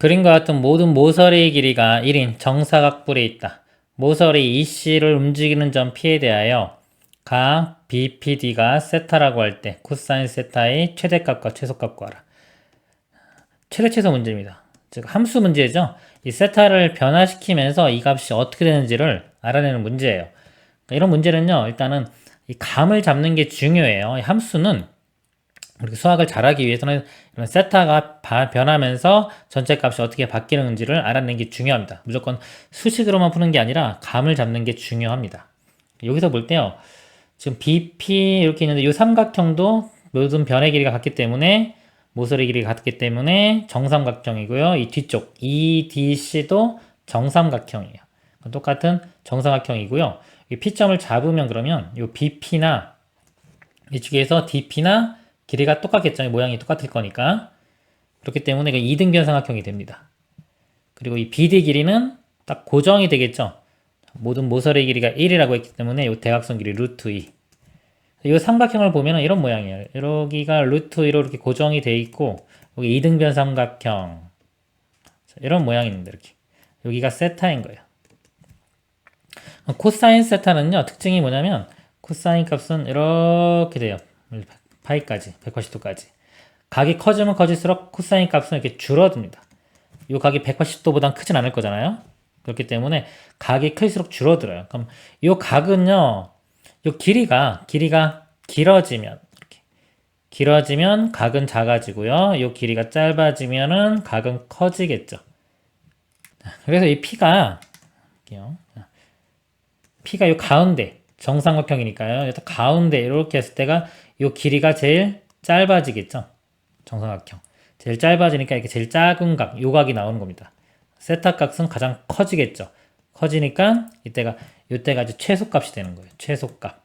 그림과 같은 모든 모서리의 길이가 1인 정사각뿔에 있다. 모서리 EC를 움직이는 점 P에 대하여 각 BPD가 세타라고 할 때 코사인 세타의 최대값과 최소값 구하라. 최대 최소 문제입니다. 즉 함수 문제죠. 이 세타를 변화시키면서 이 값이 어떻게 되는지를 알아내는 문제예요. 그러니까 이런 문제는요. 일단은 이 감을 잡는 게 중요해요. 이 함수는 우리 수학을 잘하기 위해서는 이런 세타가 바- 변하면서 전체 값이 어떻게 바뀌는지를 알아내는 게 중요합니다. 무조건 수식으로만 푸는 게 아니라 감을 잡는 게 중요합니다. 여기서 볼 때요. 지금 BP 이렇게 있는데 이 삼각형도 모든 변의 길이가 같기 때문에 모서리 길이가 같기 때문에 정삼각형이고요. 이 뒤쪽 EDC도 정삼각형이에요. 똑같은 정삼각형이고요. 이 P점을 잡으면 그러면 이 BP나 이쪽에서 DP나 길이가 똑같겠죠. 모양이 똑같을 거니까. 그렇기 때문에 그 2등변 삼각형이 됩니다. 그리고 이 BD 길이는 딱 고정이 되겠죠. 모든 모서리 길이가 1이라고 했기 때문에 이 대각선 길이 루트 2. 이 삼각형을 보면 이런 모양이에요. 여기가 루트 2로 이렇게 고정이 돼 있고 여기 2등변 삼각형 자, 이런 모양입니다. 이렇게 여기가 세타인 거예요. 코사인 세타는요 특징이 뭐냐면 코사인 값은 이렇게 돼요. 파이까지 180도까지 각이 커지면 커질수록 코사인 값은 이렇게 줄어듭니다. 이 각이 180도보단 크진 않을 거잖아요. 그렇기 때문에 각이 클수록 줄어들어요. 그럼 이 각은요, 이 길이가 길이가 길어지면 길어지면 각은 작아지고요. 이 길이가 짧아지면은 각은 커지겠죠. 그래서 이 P가. P가 이 가운데 정삼각형이니까요. 가운데 이렇게 했을 때가 이 길이가 제일 짧아지겠죠. 정삼각형. 제일 짧아지니까 이렇게 제일 작은 각, 요 각이 나오는 겁니다. 세타 값은 가장 커지겠죠. 커지니까 이때가 이때가 이제 최소값이 되는 거예요. 최소값.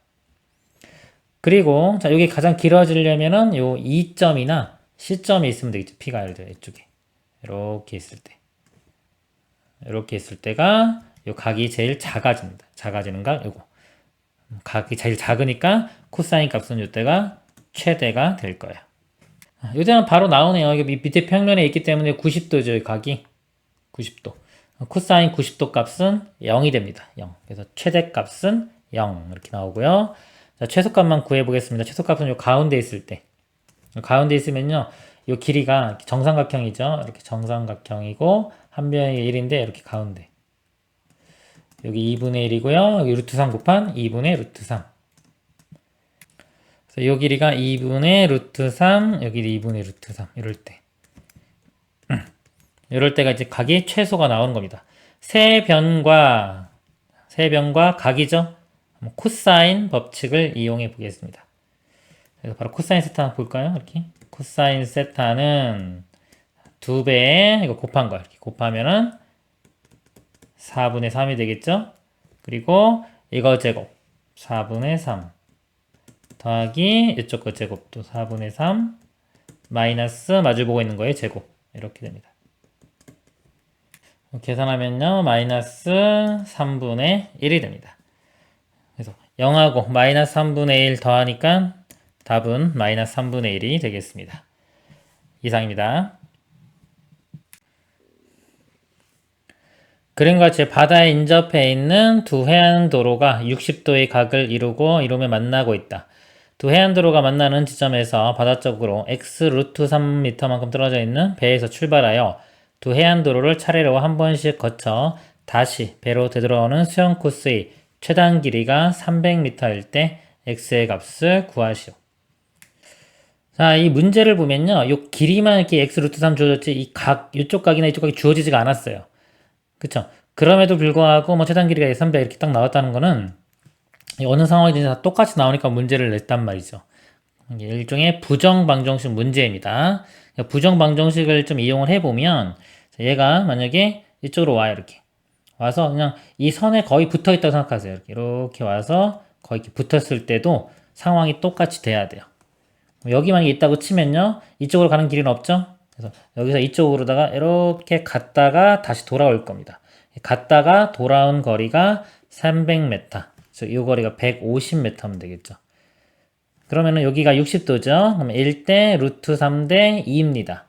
그리고 자 여기 가장 길어지려면은 요 2점이나 C점이 있으면 되겠죠. P가 예를 들어 이쪽에 이렇게 있을 때 이렇게 있을 때가 요 각이 제일 작아집니다. 작아지는 각 요거 각이 제일 작으니까 코사인 값은 이때가 최대가 될 거예요. 요새는 바로 나오네요. 여기 밑에 평면에 있기 때문에 90도죠. 각이 90도. 코사인 90도 값은 0이 됩니다. 0. 그래서 최대 값은 0 이렇게 나오고요. 자, 최소값만 구해 보겠습니다. 최소값은 요 가운데 있을 때. 가운데 있으면요. 요 길이가 정삼각형이죠. 이렇게 정삼각형이고 한 변이 1인데 이렇게 가운데. 여기 2분의 1이고요. 여기 루트 3 곱한 2분의 루트 3. 그래서 요 길이가 2분의 루트 3, 여기 2분의 루트 3 이럴 때. 이럴 때가 이제 각이 최소가 나오는 겁니다. 세 변과 세 변과 각이죠. 코사인 법칙을 이용해 보겠습니다. 그래서 바로 코사인 세타 볼까요? 이렇게 코사인 세타는 두 배에 이거 곱한 거 이렇게 곱하면은 4분의 3이 되겠죠? 그리고 이거 제곱 4분의 3 더하기 이쪽 거 제곱도 4분의 3 마이너스 마주보고 있는 거에 제곱 이렇게 됩니다. 계산하면요 마이너스 3분의 1이 됩니다. 그래서 0하고 마이너스 3분의 1 더하니까 답은 마이너스 3분의 1이 되겠습니다. 이상입니다. 그림과 같이 바다에 인접해 있는 두 해안 도로가 60도의 각을 이루고 이루며 만나고 있다. 두 해안도로가 만나는 지점에서 바다 쪽으로 x 루트 3m만큼 떨어져 있는 배에서 출발하여 두 해안도로를 차례로 한 번씩 거쳐 다시 배로 되돌아오는 수영 코스의 최단 길이가 300m일 때 x의 값을 구하시오. 자, 이 문제를 보면요. 요 길이만 이렇게 x 루트 3 주어졌지 이 각, 이쪽 각이나 이쪽 각이 주어지지가 않았어요. 그쵸? 그럼에도 불구하고 뭐 최단 길이가 300 이렇게 딱 나왔다는 거는 어느 상황이든지 다 똑같이 나오니까 문제를 냈단 말이죠. 일종의 부정방정식 문제입니다. 부정방정식을 좀 이용을 해보면 얘가 만약에 이쪽으로 와요 이렇게 와서 그냥 이 선에 거의 붙어 있다고 생각하세요. 이렇게, 이렇게 와서 거의 이렇게 붙었을 때도 상황이 똑같이 돼야 돼요. 여기만 있다고 치면요 이쪽으로 가는 길은 없죠. 그래서 여기서 이쪽으로다가 이렇게 갔다가 다시 돌아올 겁니다. 갔다가 돌아온 거리가 300m. 즉, 이 거리가 150m면 되겠죠. 그러면은 여기가 60도죠. 그럼 1대 루트 3대 2입니다.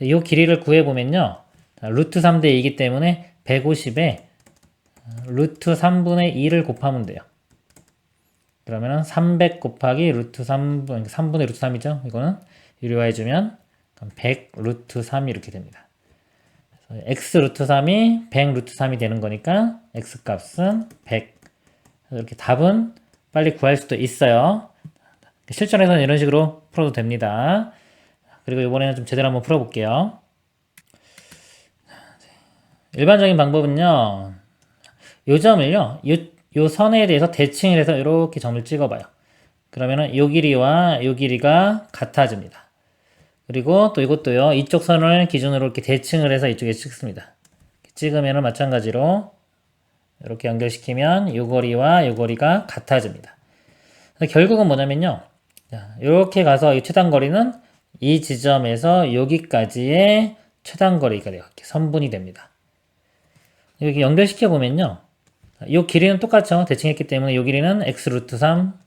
이 길이를 구해보면요. 자, 루트 3대 2이기 때문에 150에 루트 3분의 2를 곱하면 돼요. 그러면은 300 곱하기 루트 3분, 3분의 루트 3이죠. 이거는 유리화해주면 100 루트 3 이렇게 됩니다. x 루트 3이 100 루트 3이 되는 거니까 x 값은 100. 이렇게 답은 빨리 구할 수도 있어요. 실전에서는 이런 식으로 풀어도 됩니다. 그리고 이번에는 좀 제대로 한번 풀어볼게요. 일반적인 방법은요. 요 점을요. 요, 요 선에 대해서 대칭을 해서 이렇게 점을 찍어봐요. 그러면은 요 길이와 요 길이가 같아집니다. 그리고 또 이것도요. 이쪽 선을 기준으로 이렇게 대칭을 해서 이쪽에 찍습니다. 찍으면은 마찬가지로 이렇게 연결시키면 요 거리와 요 거리가 같아집니다. 결국은 뭐냐면요. 자, 이렇게 가서 이 최단 거리는 이 지점에서 여기까지의 최단 거리가 돼요. 이렇게 선분이 됩니다. 여기 연결시켜 보면요. 이 길이는 똑같죠. 대칭했기 때문에 이 길이는 x 루트 3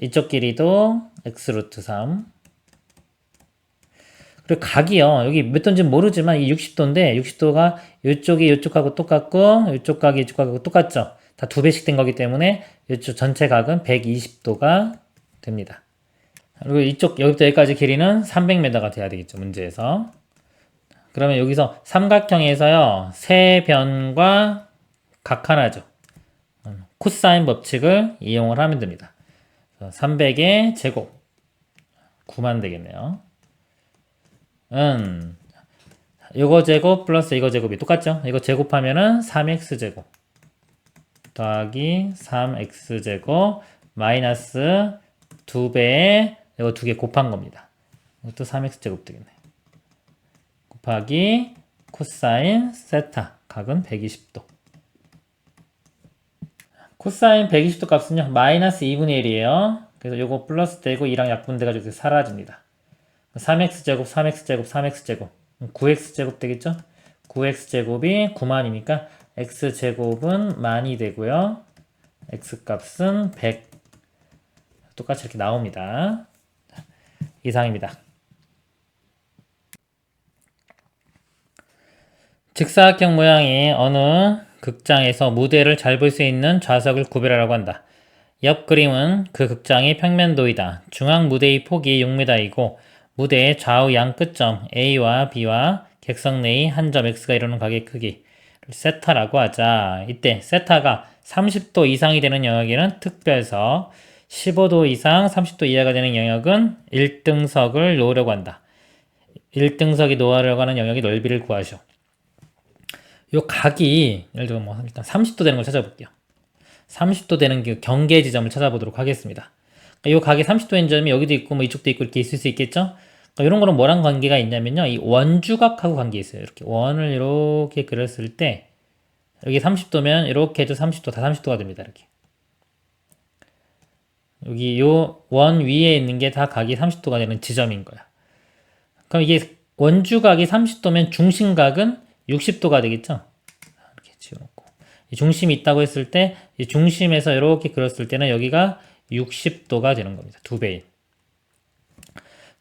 이쪽 길이도 x 루트 3 그리고 각이요. 여기 몇 도인지 모르지만 이 60도인데 60도가 이쪽이 이쪽하고 똑같고 이쪽 각이 이쪽하고 똑같죠. 다 두 배씩 된 거기 때문에 이쪽 전체 각은 120도가 됩니다. 그리고 이쪽 여기부터 여기까지 길이는 300m가 돼야 되겠죠. 문제에서. 그러면 여기서 삼각형에서요. 세 변과 각 하나죠. 음, 코사인 법칙을 이용을 하면 됩니다. 300의 제곱 9만 되겠네요. 음, 이거 제곱 플러스 이거 제곱이 똑같죠? 이거 제곱하면은 3x 제곱 더하기 3x 제곱 마이너스 2배에 이거 두 개 곱한 겁니다. 이것도 3x 제곱 되겠네. 곱하기 코사인 세타 각은 120도. 코사인 120도 값은요 마이너스 2분의 1이에요. 그래서 요거 플러스 되고 2랑 약분돼가지고 사라집니다. 3x 제곱 3x 제곱 3x 제곱 9x 제곱 되겠죠? 9x 제곱이 9만이니까 x 제곱은 만이 되고요. x 값은 100 똑같이 이렇게 나옵니다. 이상입니다. 직사각형 모양이 어느 극장에서 무대를 잘 볼 수 있는 좌석을 구별하라고 한다. 옆 그림은 그 극장의 평면도이다. 중앙 무대의 폭이 6m이고 무대의 좌우 양 끝점 A와 B와 객석 내의 한 점 X가 이루는 각의 크기를 세타라고 하자. 이때 세타가 30도 이상이 되는 영역에는 특별석, 15도 이상 30도 이하가 되는 영역은 1등석을 놓으려고 한다. 1등석이 놓으려고 하는 영역의 넓이를 구하시오. 요 각이 예를 들어 뭐 일단 30도 되는 걸 찾아볼게요. 30도 되는 그 경계 지점을 찾아보도록 하겠습니다. 요 각이 30도인 점이 여기도 있고 뭐 이쪽도 있고 이렇게 있을 수 있겠죠? 그러니까 이런 거는 뭐랑 관계가 있냐면요. 이 원주각하고 관계 있어요. 이렇게 원을 이렇게 그렸을 때 여기 30도면 이렇게 해도 30도 다 30도가 됩니다. 이렇게. 여기 요 원 위에 있는 게 다 각이 30도가 되는 지점인 거야. 그럼 이게 원주각이 30도면 중심각은 60도가 되겠죠? 이렇게 지워놓고. 중심이 있다고 했을 때, 이 중심에서 이렇게 그렸을 때는 여기가 60도가 되는 겁니다. 두 배인.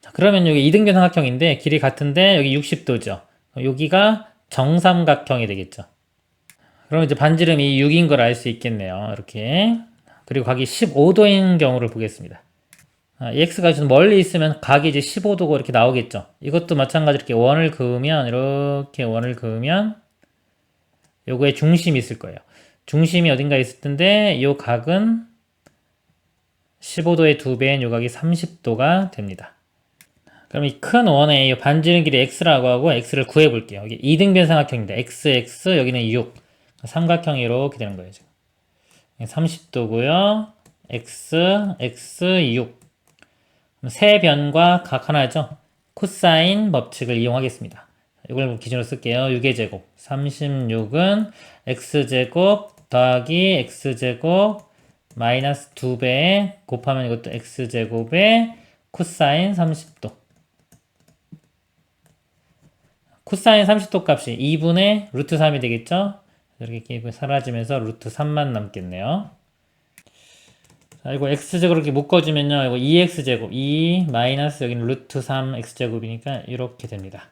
자, 그러면 여기 이등변 삼각형인데, 길이 같은데, 여기 60도죠. 여기가 정삼각형이 되겠죠. 그럼 이제 반지름이 6인 걸 알 수 있겠네요. 이렇게. 그리고 각이 15도인 경우를 보겠습니다. 아, EX가 좀 멀리 있으면 각이 이제 15도고 이렇게 나오겠죠. 이것도 마찬가지로 이렇게 원을 그으면, 이렇게 원을 그으면, 요거에 중심이 있을 거예요. 중심이 어딘가 있을 텐데, 요 각은 15도의 두 배인 요 각이 30도가 됩니다. 그럼 이 큰 원의 이 반지름 길이 x라고 하고 x를 구해 볼게요. 여기 2등변 삼각형입니다. x, x, 여기는 6. 삼각형이 이렇게 되는 거예요, 지금. 30도고요. x, x, 6. 세 변과 각 하나죠. 코사인 법칙을 이용하겠습니다. 이걸 기준으로 쓸게요. 6의 제곱. 36은 x제곱 더하기 x제곱 마이너스 2배 곱하면 이것도 x제곱에 코사인 30도. 코사인 30도 값이 2분의 루트 3이 되겠죠? 이렇게 사라지면서 루트 3만 남겠네요. 자, 이거 x제곱 이렇게 묶어주면요. 이거 2x제곱, 2 마이너스 여기는 루트 3x제곱이니까 이렇게 됩니다.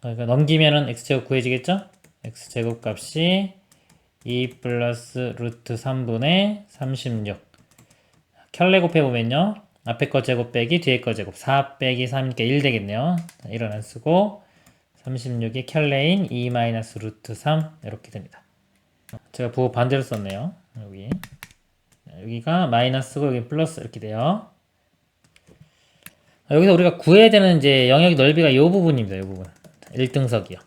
그러니까 넘기면은 x제곱 구해지겠죠? x제곱 값이 2 플러스 루트 3분의 36 켤레 곱해보면요 앞에 거 제곱 빼기 뒤에 거 제곱 4 빼기 3이니까 1 되겠네요 자, 이런 안 쓰고 36이 켤레인 2 마이너스 루트 3 이렇게 됩니다 제가 부호 반대로 썼네요 여기 자, 여기가 마이너스고 여기 플러스 이렇게 돼요 여기서 우리가 구해야 되는 이제 영역 넓이가 이 부분입니다. 이 부분. 1등석이요.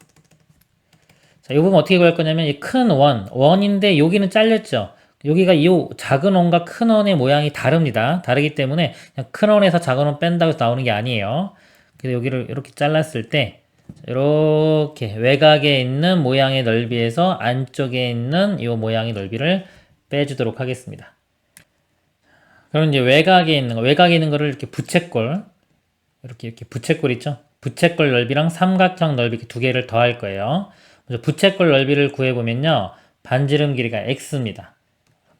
자, 이 부분 어떻게 구할 거냐면 이 큰 원, 원인데 여기는 잘렸죠. 여기가 이 작은 원과 큰 원의 모양이 다릅니다. 다르기 때문에 그냥 큰 원에서 작은 원 뺀다고 나오는 게 아니에요. 그래서 여기를 이렇게 잘랐을 때 이렇게 외곽에 있는 모양의 넓이에서 안쪽에 있는 이 모양의 넓이를 빼주도록 하겠습니다. 그럼 이제 외곽에 있는 거, 외곽에 있는 거를 이렇게 부채꼴 이렇게 이렇게 부채꼴 있죠? 부채꼴 넓이랑 삼각형 넓이 두 개를 더할 거예요. 먼저 부채꼴 넓이를 구해 보면요. 반지름 길이가 x입니다.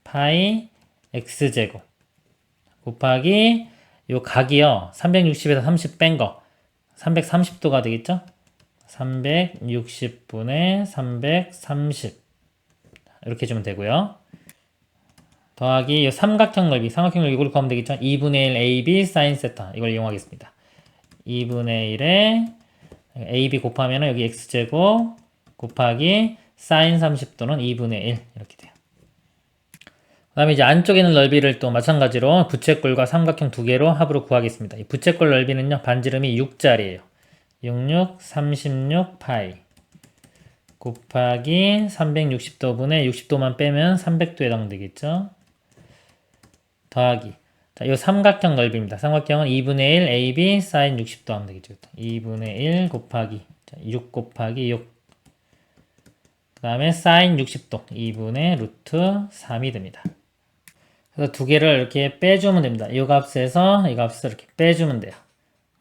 파이 x제곱 곱하기 요 각이요. 360에서 30 뺀 거. 330도가 되겠죠? 360분의 330 이렇게 주면 되고요. 더하기 이 삼각형 넓이, 삼각형 넓이 이걸 구하면 되겠죠? 2분의 1 AB 사인 세타 이걸 이용하겠습니다. 2분의 1에 AB 곱하면 여기 x제곱 곱하기 사인 30도는 2분의 1 이렇게 돼요. 그 다음에 이제 안쪽에 있는 넓이를 또 마찬가지로 부채꼴과 삼각형 두 개로 합으로 구하겠습니다. 이 부채꼴 넓이는요, 반지름이 6짜리예요. 66, 36 파이 곱하기 360도 분의 60도만 빼면 300도에 해당되겠죠. 더하기 자, 이 삼각형 넓이입니다. 삼각형은 2분의 1 AB 사인 60도 하면 되겠죠. 2분의 1 곱하기 자, 6 곱하기 6. 그 다음에 사인 60도 2분의 루트 3이 됩니다. 그래서 두 개를 이렇게 빼주면 됩니다. 이 값에서 이 값을 이렇게 빼주면 돼요.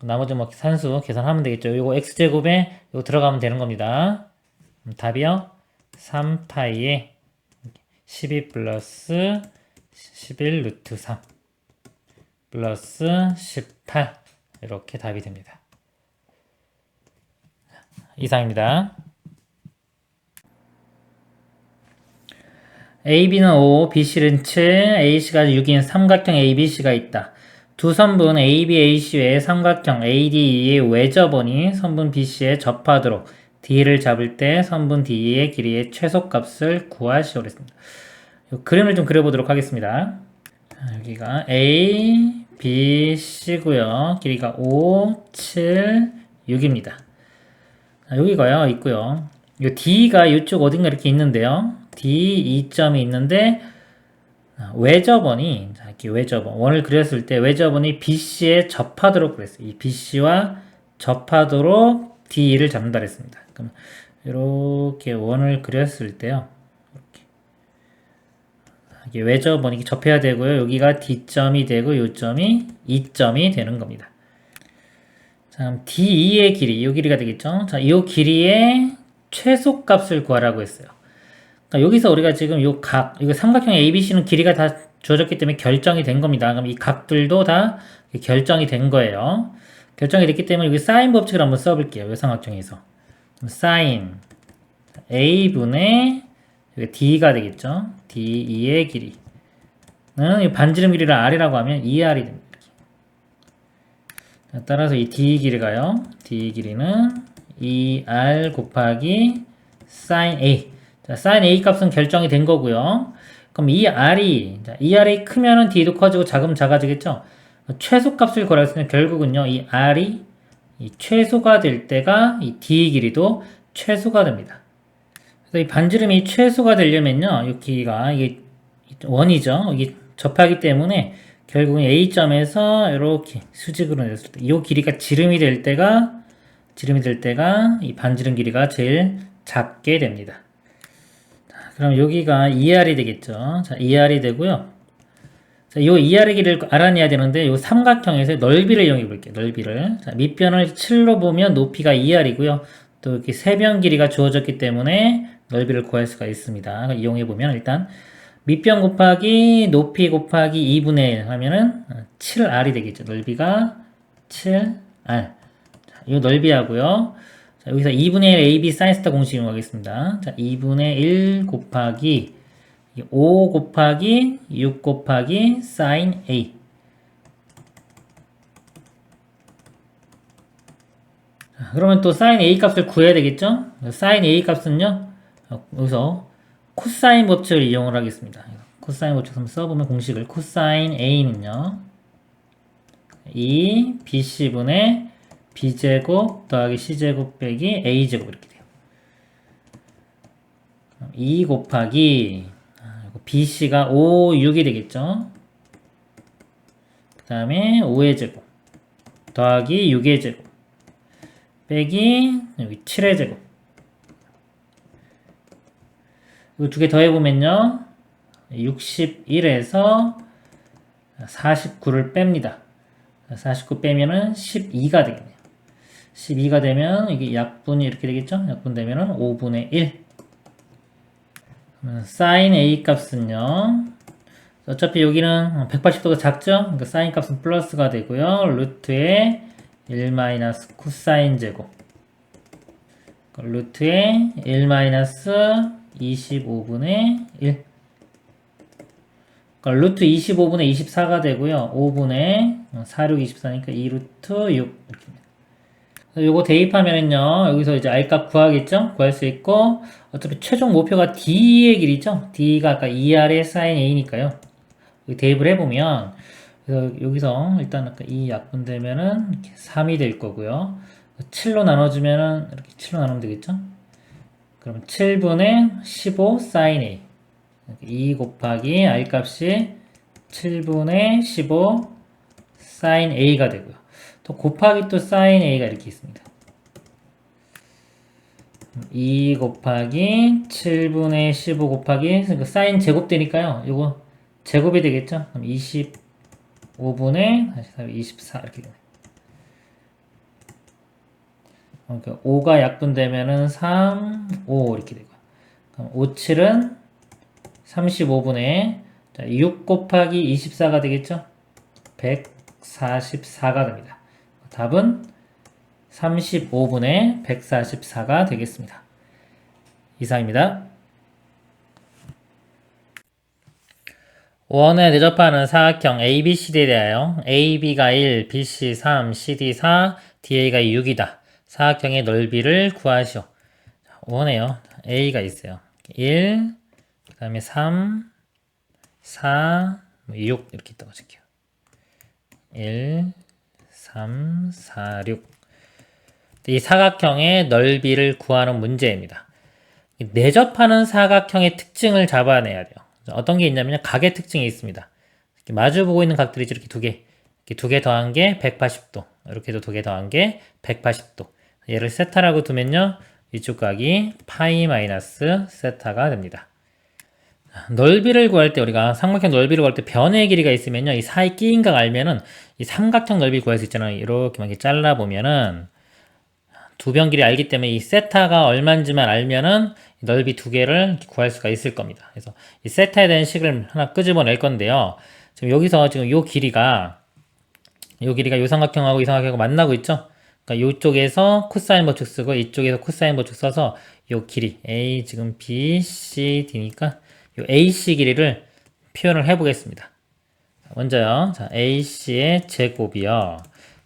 나머지 뭐 산수 계산하면 되겠죠. 이거 x제곱에 이거 들어가면 되는 겁니다. 음, 답이요. 3파이에 12 플러스 11 루트 3 플러스 18 이렇게 답이 됩니다. 이상입니다. AB는 5, BC는 7, AC가 6인 삼각형 ABC가 있다. 두 선분 AB, AC 외에 삼각형 ADE의 외접원이 선분 BC에 접하도록 D를 잡을 때 선분 D의 길이의 최소값을 구하시오 그랬습니다. 그림을 좀 그려보도록 하겠습니다. 여기가 A, B, C고요. 길이가 5, 7, 6입니다. 여기가요, 있고요. 이 D가 이쪽 어딘가 이렇게 있는데요. D 2점이 있는데 외접원이 자, 이렇게 외접원 원을 그렸을 때 외접원이 BC에 접하도록 그랬어요. 이 BC와 접하도록 D를 잡는다 그랬습니다. 그럼 이렇게 원을 그렸을 때요. 이게 외접원이 이렇게 접해야 되고요. 여기가 D점이 되고 요점이 2점이 되는 겁니다. 자, D2의 길이, 이 길이가 되겠죠? 자, 이 길이의 최소값을 구하라고 했어요. 그러니까 여기서 우리가 지금 이 각, 이거 삼각형 ABC는 길이가 다 주어졌기 때문에 결정이 된 겁니다. 그럼 이 각들도 다 결정이 된 거예요. 결정이 됐기 때문에 여기 사인 법칙을 한번 써볼게요. 이 삼각형에서. 사인 A분의 D가 되겠죠. D2의 길이는 반지름 길이를 R이라고 하면 2R이 됩니다. 따라서 이 D 길이가요. D 길이는 2R 곱하기 sin A. 자, sin A 값은 결정이 된 거고요. 그럼 이 R이, 자, 이 R이 크면은 D도 커지고 작으면 작아지겠죠? 최소값을 구하랬으면 결국은요, 이 R이 이 최소가 될 때가 이 D 길이도 최소가 됩니다. 그래서 이 반지름이 최소가 되려면요, 이 길이가 이게 원이죠. 이게 접하기 때문에 결국은 A점에서 이렇게 수직으로 냈을 때, 이 길이가 지름이 될 때가 지름이 될 때가 이 반지름 길이가 제일 작게 됩니다. 그럼 여기가 2R이 되겠죠. 자, 2R이 되고요. 자, 이 2R의 길이를 알아내야 되는데 이 삼각형에서 넓이를 이용해 볼게요. 넓이를. 자, 밑변을 7로 보면 높이가 2R이고요. 또 이렇게 세변 길이가 주어졌기 때문에 넓이를 구할 수가 있습니다. 이용해 보면 일단 밑변 곱하기 높이 곱하기 2분의 1 하면은 7R이 되겠죠. 넓이가 7R. 자, 이 넓이하고요. 자, 여기서 2분의 1 AB 사인 스타 공식 이용하겠습니다. 자, 2분의 1 곱하기 5 곱하기 6 곱하기 사인 A. 자, 그러면 또 사인 A 값을 구해야 되겠죠? 사인 A 값은요, 어, 여기서 코사인 법칙을 이용을 하겠습니다. 코사인 법칙 한번 써보면 공식을 코사인 A는요, 2 BC분의 B제곱 더하기 C제곱 빼기 A제곱 이렇게 돼요. 2 곱하기 아, 이거 BC가 5, 6이 되겠죠? 그 다음에 5의 제곱 더하기 6의 제곱 빼기 여기 7의 제곱 이거 두개 더해보면요 61에서 49를 뺍니다 49 빼면은 12가 되겠네요 12가 되면 이게 약분이 이렇게 되겠죠? 약분 되면은 5분의 1 그러면 사인 A 값은요. 어차피 여기는 180도가 작죠? 그러니까 사인 값은 플러스가 되고요. 루트에 1 마이너스 코사인 제곱. 루트에 1 마이너스 25분의 1 그러니까 루트 25분의 24가 되고요. 5분의 4, 6, 24니까 2루트 6 이렇게 요거 대입하면은요 여기서 이제 R값 구하겠죠 구할 수 있고 어차피 최종 목표가 D의 길이죠 D가 아까 2R의 사인 A니까요 대입을 해보면 그래서 여기서 일단 아까 이 약분되면은 이렇게 3이 될 거고요. 7로 나눠주면은 이렇게 7로 나누면 되겠죠? 그러면 7분의 15 sin A 2 곱하기 R 값이 7분의 15 sin A가 되고요. 또 곱하기 또 sin A가 이렇게 있습니다. 2 곱하기 7분의 15 곱하기 그러니까 sin 제곱되니까요. 이거 제곱이 되겠죠? 그럼 20 5분의 다시 24 이렇게 되네. 그러니까 5가 약분되면은 3, 5 이렇게 되고. 그럼 5, 7은 35분의 자, 6 곱하기 24가 되겠죠? 144가 됩니다. 답은 35분의 144가 되겠습니다. 이상입니다. 원에 대접하는 사각형 ABCD에 대하여 AB가 1, BC 3, CD 4, DA가 6이다. 사각형의 넓이를 구하시오. 원에요. A가 있어요. 1, 그 다음에 3, 4, 6 이렇게 있다고 칠게요. 1, 3, 4, 6. 이 사각형의 넓이를 구하는 문제입니다. 내접하는 사각형의 특징을 잡아내야 돼요. 어떤 게 있냐면 각의 특징이 있습니다. 마주 보고 있는 각들이 이렇게 두 개, 두개 더한 게 180도, 이렇게도 두 개 더한 게 180도. 얘를 세타라고 두면요, 이쪽 각이 파이 마이너스 세타가 됩니다. 넓이를 구할 때 우리가 삼각형 넓이를 구할 때 변의 길이가 있으면요, 이 사이 끼인 각 알면은 이 삼각형 넓이 구할 수 있잖아요. 이렇게 막 잘라 보면은 두 변 길이 알기 때문에 이 세타가 얼마인지만 알면은 넓이 두 개를 구할 수가 있을 겁니다. 그래서 이 세타에 대한 식을 하나 끄집어낼 건데요. 지금 여기서 지금 요 길이가 요 길이가 요 삼각형하고 이 삼각형하고 만나고 있죠. 그러니까 요쪽에서 코사인 법칙 쓰고 이쪽에서 코사인 법칙 써서 요 길이 A 지금 B, C, D니까 요 AC 길이를 표현을 해 보겠습니다. 먼저요. 자, AC의 제곱이요.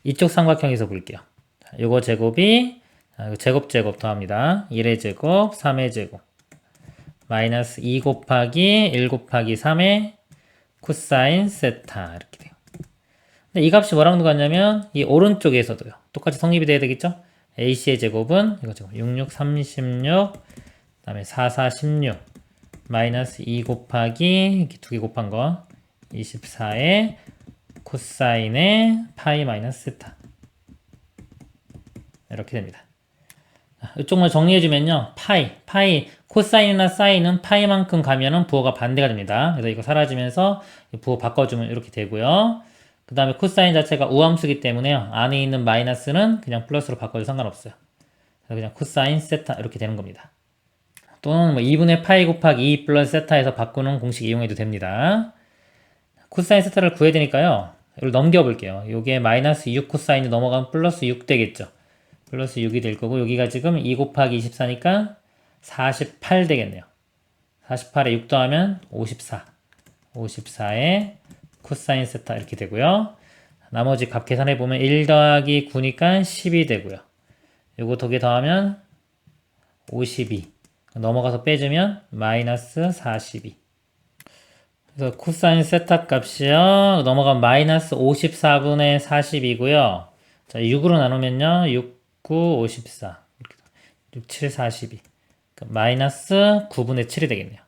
이쪽 삼각형에서 볼게요. 자, 요거 제곱이 자, 제곱 제곱 더합니다. 1의 제곱, 3의 제곱. 마이너스 2 곱하기 1 곱하기 3의 코사인 세타 이렇게 돼요. 근데 이 값이 뭐랑 같냐면 이 오른쪽에서도요. 똑같이 성립이 돼야 되겠죠? AC의 제곱은 이거 지금 66, 36, 그 다음에 4, 4, 16 마이너스 2 곱하기 이렇게 두 개 곱한 거 24의 코사인의 파이 마이너스 세타 이렇게 됩니다. 이쪽만 정리해주면요. 파이, 파이, 코사인이나 사인은 파이만큼 가면은 부호가 반대가 됩니다. 그래서 이거 사라지면서 부호 바꿔주면 이렇게 되고요. 그 다음에 코사인 자체가 우함수기 때문에요. 안에 있는 마이너스는 그냥 플러스로 바꿔도 상관없어요. 그래서 그냥 코사인 세타 이렇게 되는 겁니다. 또는 뭐 2분의 파이 곱하기 2 플러스 세타에서 바꾸는 공식 이용해도 됩니다. 코사인 세타를 구해야 되니까요. 이걸 넘겨볼게요. 요게 마이너스 6 코사인이 넘어가면 플러스 6 되겠죠. 플러스 6이 될 거고 여기가 지금 2 곱하기 24니까 48 되겠네요. 48에 6 더하면 54. 54에 코사인 세타 이렇게 되고요. 나머지 값 계산해 보면 1 더하기 9니까 10이 되고요. 요거 두 개 더하면 52. 넘어가서 빼주면 마이너스 42. 그래서 코사인 세타 값이요. 넘어가면 마이너스 54분의 40이고요. 자, 6으로 나누면요. 6, 9, 54. 6, 7, 42. 그러니까 마이너스 9분의 7이 되겠네요.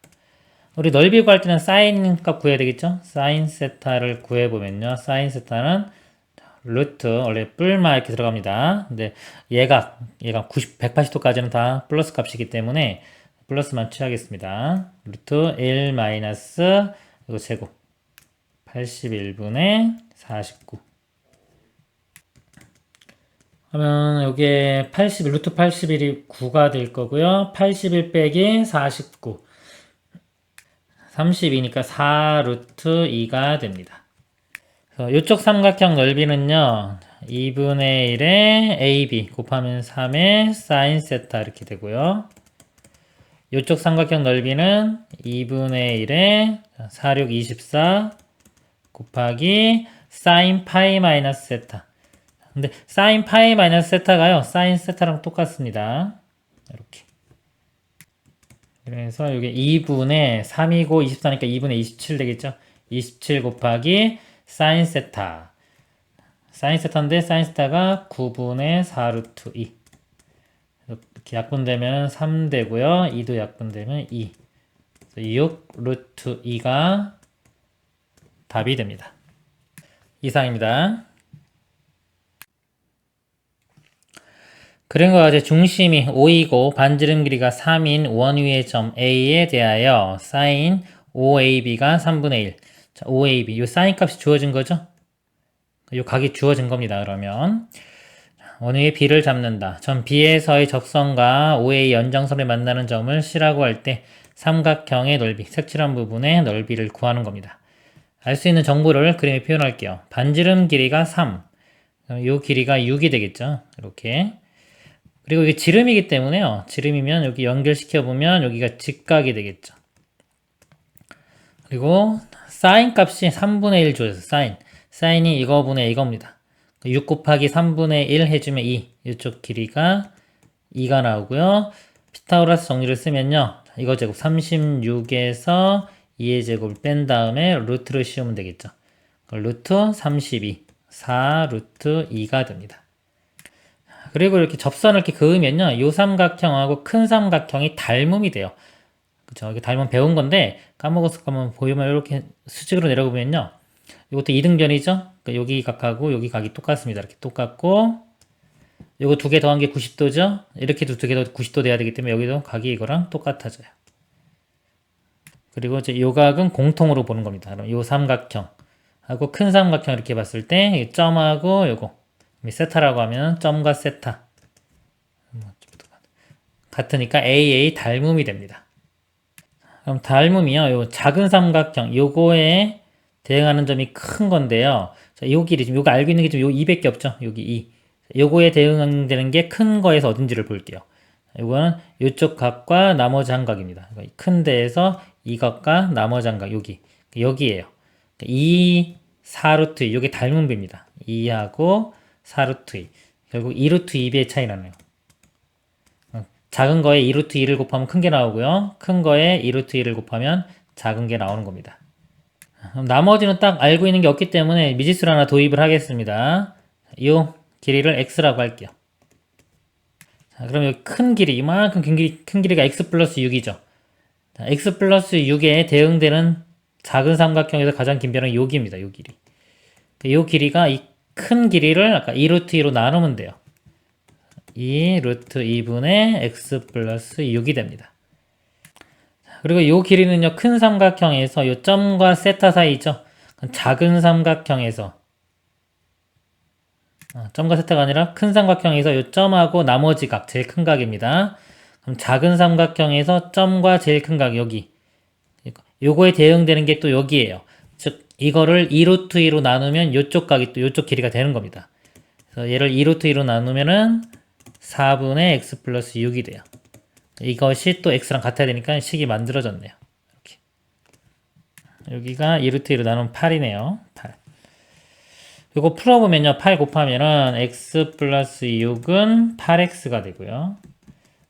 우리 넓이 구할 때는 사인 값 구해야 되겠죠? 사인 세타를 구해보면요. 사인 세타는 루트, 원래 뿔마 이렇게 들어갑니다. 근데 얘가, 얘가 90, 180도까지는 다 플러스 값이기 때문에 플러스만 취하겠습니다. 루트 1 마이너스 이거 제곱 81분의 49 하면 여기에 81, 루트 81이 9가 될 거고요. 81 빼기 49 32니까 4 루트 2가 됩니다. 이쪽 삼각형 넓이는요. 2분의 1에 AB 곱하면 3의 사인 세타 이렇게 되고요. 이쪽 삼각형 넓이는 2분의 1에 4, 6, 24 곱하기 사인 파이 마이너스 세타. 근데 사인 파이 마이너스 세타가요. 사인 세타랑 똑같습니다. 이렇게. 그래서 이게 2분의 3이고 24니까 2분의 27 되겠죠? 27 곱하기 사인 세타. 사인 세타인데 사인 세타가 9분의 4 루트 2. 이렇게 약분되면 3 되고요. 2도 약분되면 2. 6 루트 2가 답이 됩니다. 이상입니다. 그림과 같이 중심이 5이고 반지름 길이가 3인 원 위의 점 A에 대하여 사인 5AB가 3분의 1. 자, 5AB. 이 사인 값이 주어진 거죠? 이 각이 주어진 겁니다. 그러면 원위의 B를 잡는다. 점 B에서의 적선과 OA 연장선을 만나는 점을 C라고 할 때 삼각형의 넓이, 색칠한 부분의 넓이를 구하는 겁니다. 알 수 있는 정보를 그림에 표현할게요. 반지름 길이가 3. 이 길이가 6이 되겠죠. 이렇게. 그리고 이게 지름이기 때문에요. 지름이면 여기 연결시켜 보면 여기가 직각이 되겠죠. 그리고 사인 값이 3분의 1 줘서 사인. 사인이 이거분의 이겁니다. 6 곱하기 3분의 1 해주면 2. 이쪽 길이가 2가 나오고요. 피타고라스 정리를 쓰면요. 이거 제곱 36에서 2의 제곱을 뺀 다음에 루트를 씌우면 되겠죠. 루트 32. 4 루트 2가 됩니다. 그리고 이렇게 접선을 이렇게 그으면요. 이 삼각형하고 큰 삼각형이 닮음이 돼요. 그쵸. 이렇게 닮음 배운 건데, 까먹었을 거면 보이면 이렇게 수직으로 내려보면요. 이것도 이등변이죠? 그러니까 여기 각하고 여기 각이 똑같습니다. 이렇게 똑같고, 요거 두 개 더한 게 90도죠? 이렇게도 두 개 더 90도 돼야 되기 때문에 여기도 각이 이거랑 똑같아져요. 그리고 이제 요 각은 공통으로 보는 겁니다. 그럼 요 삼각형 하고 큰 삼각형 이렇게 봤을 때이 점하고 요거 세타라고 하면 점과 세타 같으니까 AA 닮음이 됩니다. 그럼 닮음이요. 요 작은 삼각형 요거에 대응하는 점이 큰 건데요. 자, 요 길이 지금 요거 알고 있는 게좀요 200개 없죠? 여기 2. 요거에 대응되는 게 큰 거에서 어딘지를 볼게요. 요거는 요쪽 각과 나머지 한 각입니다. 큰 데에서 이 각과 나머지 한 각, 여기. 여기에요. 이 4루트, 요게 닮음비입니다. 2하고 4루트 2. 결국 2루트 2배의 차이 나네요. 작은 거에 2루트 2를 곱하면 큰 게 나오고요. 큰 거에 2루트 2를 곱하면 작은 게 나오는 겁니다. 나머지는 딱 알고 있는 게 없기 때문에 미지수를 하나 도입을 하겠습니다. 이 길이를 x라고 할게요. 자, 그럼 여기 큰 길이, 이만큼 큰, 길이, 큰 길이가 x 플러스 6이죠. 자, x 플러스 6에 대응되는 작은 삼각형에서 가장 긴 변은 요 길입니다. 요 길이. 요 길이가 이 큰 길이를 아까 2루트 2로 나누면 돼요. 2 루트 2분의 x 플러스 6이 됩니다. 그리고 이 길이는요, 큰 삼각형에서 이 점과 세타 사이죠. 작은 삼각형에서 아, 점과 세타가 아니라 큰 삼각형에서 이 점하고 나머지 각, 제일 큰 각입니다. 그럼 작은 삼각형에서 점과 제일 큰 각, 여기. 요거에 대응되는 게 또 여기에요. 즉, 이거를 2루트 2로 나누면 요쪽 각이 또 요쪽 길이가 되는 겁니다. 그래서 얘를 2루트 2로 나누면은 4분의 x 플러스 6이 돼요. 이것이 또 x랑 같아야 되니까 식이 만들어졌네요. 이렇게. 여기가 2루트 1로 나누면 8이네요. 8. 이거 풀어보면요. 8 곱하면은 x 플러스 6은 8x가 되고요.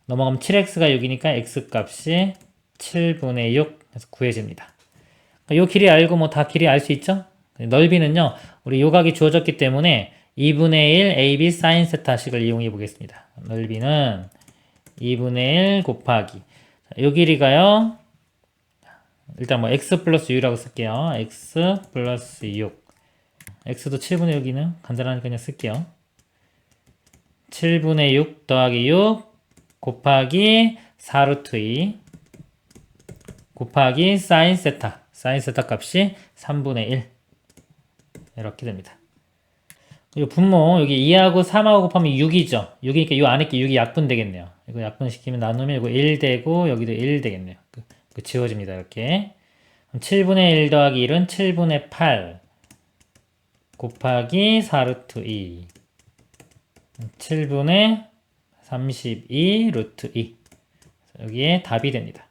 넘어가면 7x가 6이니까 x 값이 7분의 6 해서 구해집니다. 이 길이 알고 뭐 다 길이 알 수 있죠? 넓이는요. 우리 요각이 주어졌기 때문에 2분의 1 AB 사인 세타식을 이용해 보겠습니다. 넓이는 2분의 1 곱하기 자, 요 길이가요. 일단 뭐 x 플러스 6이라고 쓸게요. x 플러스 6 x도 7분의 6이는 간단하니까 그냥 쓸게요. 7분의 6 더하기 6 곱하기 4루트 2 곱하기 사인 세타 사인 세타 값이 3분의 1 이렇게 됩니다. 이 분모 여기 2하고 3하고 곱하면 6이죠. 6이니까 이 안에 게 6이 약분 되겠네요. 이거 약분시키면 이거 1 되고 여기도 1 되겠네요. 그, 그 지워집니다. 이렇게 7분의 1 더하기 1은 7분의 8 곱하기 4루트 2 7분의 32 루트 2 여기에 답이 됩니다.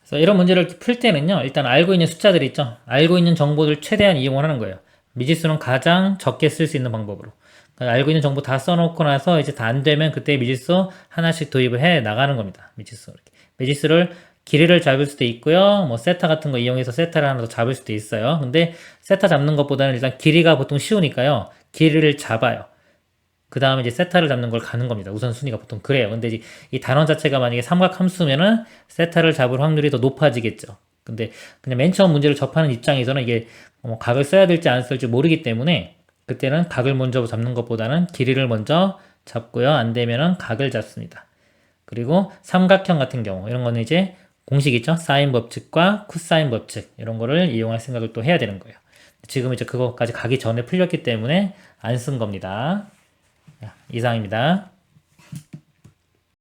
그래서 이런 문제를 풀 때는요, 일단 알고 있는 숫자들 있죠. 알고 있는 정보들 최대한 이용을 하는 거예요. 미지수는 가장 적게 쓸 수 있는 방법으로. 그러니까 알고 있는 정보 다 써놓고 나서 이제 다 안 되면 그때 미지수 하나씩 도입을 해 나가는 겁니다. 미지수. 이렇게. 미지수를 길이를 잡을 수도 있고요. 뭐 세타 같은 거 이용해서 세타를 하나 더 잡을 수도 있어요. 근데 세타 잡는 것보다는 일단 길이가 보통 쉬우니까요. 길이를 잡아요. 그 다음에 이제 세타를 잡는 걸 가는 겁니다. 우선순위가 보통 그래요. 근데 이 단원 자체가 만약에 삼각 함수면은 세타를 잡을 확률이 더 높아지겠죠. 근데 그냥 맨 처음 문제를 접하는 입장에서는 이게 뭐 각을 써야 될지 안 쓸지 모르기 때문에 그때는 각을 먼저 잡는 것보다는 길이를 먼저 잡고요. 안 되면은 각을 잡습니다. 그리고 삼각형 같은 경우 이런 거는 이제 공식 있죠? 사인 법칙과 코사인 법칙 이런 거를 이용할 생각을 또 해야 되는 거예요. 지금 이제 그거까지 가기 전에 풀렸기 때문에 안 쓴 겁니다. 자, 이상입니다.